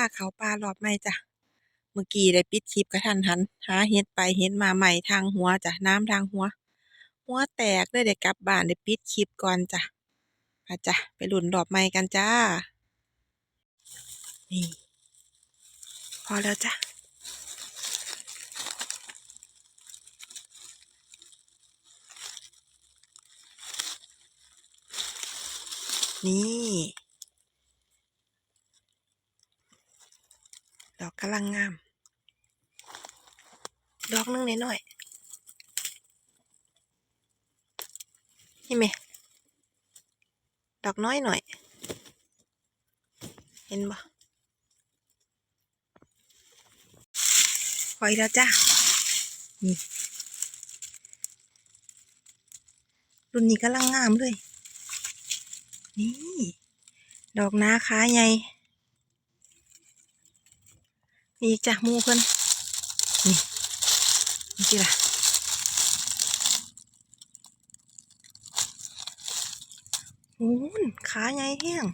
าเขาป่ารอบใหม่จ้ะ เมื่อกี้ได้ปิดคลิปกระทันหัน หาเห็ดไปเห็ดมาใหม่ทางหัวจ้ะ น้ำทางหัว หัวแตกเลยได้กลับบ้านได้ปิดคลิปก่อนจ้ะไปจ้ะ ไปหลุนรอบใหม่กันจ้า นี่ พอแล้วจ้ะนี่ ดอกกำลังงาม ดอกนึงน้อยๆนี่ไหมดอกน้อยหน่อย เห็นบ่ปล่อยแล้วจ้านี่รุ่นนี้กำลังงามเลย นี่ ดอกนาขาใหญ่ อีกจ้ะมูเพิ่นนี่นี่สิล่ะโอ้นขาใหญ่แห้ง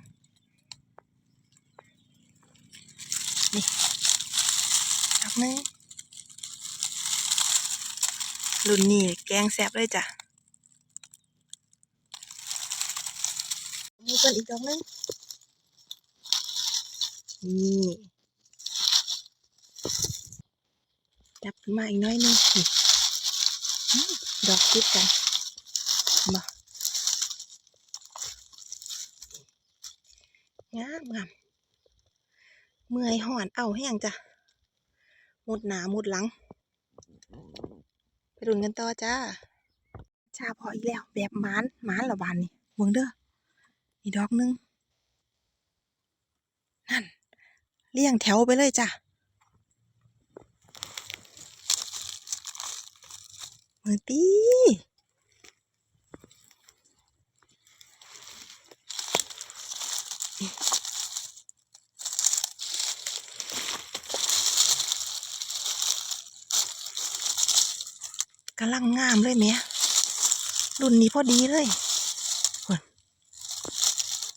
นี่ดอกนึงรุ่นนี้แกงแซบเลยจ้ะมูเพิ่นอีกดอกนึงนี่ จับขึ้นมาอีกน้อยนึงดอกติดกันบ่งามงามเมื่อยหอนเอาให้ยังจ้ะมุดหนามุดหลัง ไปดุนกันต่อจ้า ชาพออีกแล้ว แบบมานมานหรอบานนี่เบิ่งเด้ออีดอกหนึง นั่นเรียงแถวไปเลยจ้ะ มือตีกำลังงามเลยแหม่รุ่นนี้พอดีเลยคน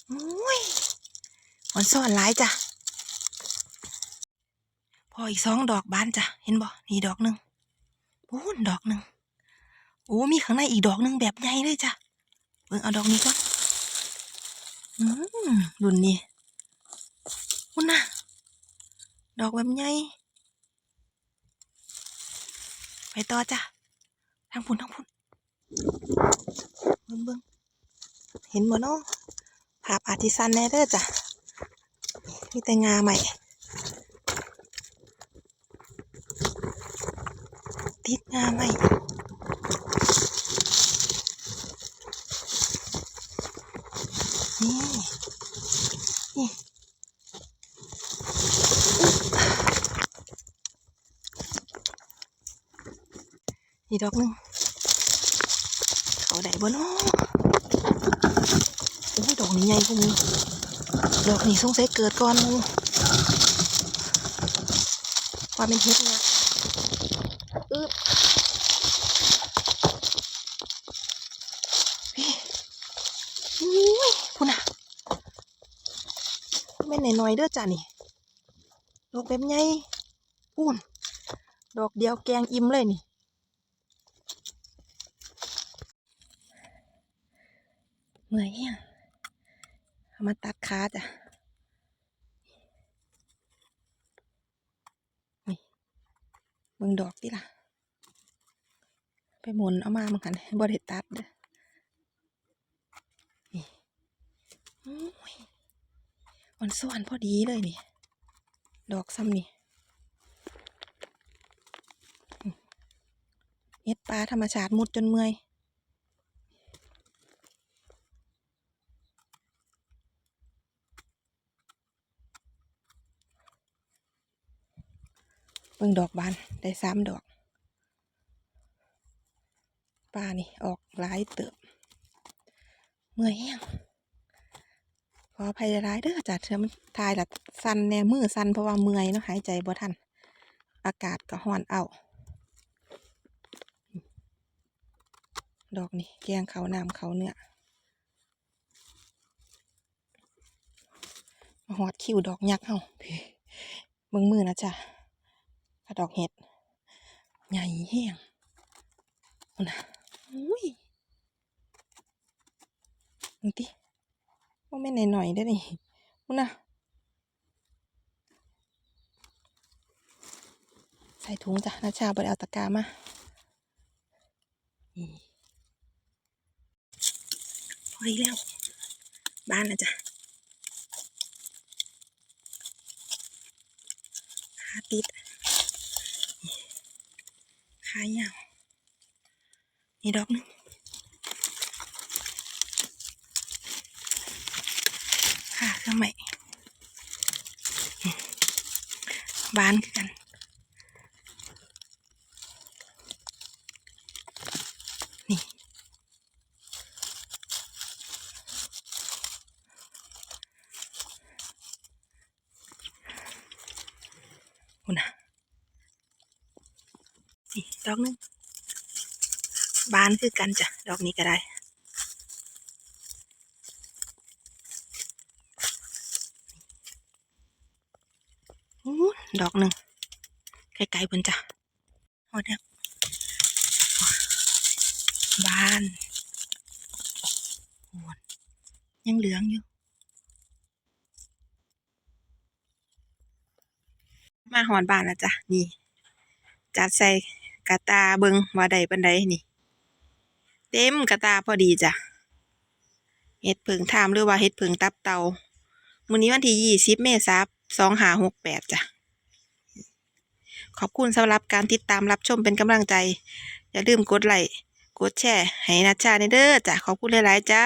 โอ้ยมันซ่อนหลายจ้ะ พออีกสองดอกบานจ้ะ เห็นบ่นี่ดอกหนึ่งโอ้นดอกหนึ่ง โอ้มีข้างในอีกดอกหนึ่งแบบใหญ่เลยจ้ะเบิ่งเอาดอกนี้ก่อนอืมรุ่นนี้คุณน่ะดอกแบบใหญ่ไปต่อจ้ะทางพุ่นทางพุ่นเบิ่งเบิ่งเห็นบ่เนาะภาพอาร์ติซันแน่เด้อจ้ะมีแต่งาใหม่ติดงาไหม่นี่ นี่ อีดอกหนึ่งเขาได้บ่เนาะโอ้ยดอกนี้ใหญ่กว่าหมูดอกนี้สงสัยเกิดก่อนมูความเป็นเฮ็ดเนี่ยอึ๊บพี่อุ้ยพูน่ะไม่นน้อยๆเด้อจ้ะนี่ดอกแบบใหญ่พูนดอกเดียวแกงอิ่มเลยนี่ มื่อยแห้งเอามาตัดขาจ้ะนี่เบิ่งดอกดิล่ะ ไปหมุนเอามาเหมือนกันบริตัดเด้อนี่อ้ยมันส่วนพอดีเลยนี่ ดอกซ้ำนี่เฮ็ดปลาธรรมชาติมุดจนเมื่อย บิ่งดอกบานได้สามดอกปลานี่ออกหลายเติบเมื่อยแห้งขออภัยร้ายเด้อจัดเธอมันทายละสันแน่มือสันเพราะว่าเมื่อยเนาะหายใจบ่ทันอากาศก็ร้อนเอาดอกนี่แกงเขาน้ำเขาเนื้อมาหอดคิวดอกยักษ์เฮามึงมือนะจ้ะ กระดอกเห็ดใหญ่แห้งอานะอุ้ยมึงติว่าไม่นหน่อยๆได้อนี่มึงนะใส่ถุงจ้ะนาชาบไดเอาตะกรามาพอดีแล้ว บ้านนะจ๊ะขาติดายาวนี่ดอกหนึงค่ะเครื่องใหม่บานคือกันนี่คุณนะนี่ ดอกหนึงบานคือกันจ้ะ ดอกนี้ก็ได้หูดอกหนึ่งไกลๆบนจ้ะโอ้เด้อบานโอ้ยยังเหลืองอยู่ มาหอนบานแล้วจ้ะ นี่ จัดใส่ กระตาเบิงว่าใดปันใดนี่ เต็มกระตาพอดีจ้ะเฮ็ดผึ่งทามหรือว่าเฮ็ดผึ่งตับเตามื้อนี้วันที่ยี่สิบเมษายนสองห้าหกแปดจ้ะขอบคุณสำหรับการติดตามรับชมเป็นกำลังใจ อย่าลืมกดไลค์กดแชร์ให้นัชชาในเด้อจ้ะขอบคุณหลาย ๆ จ้า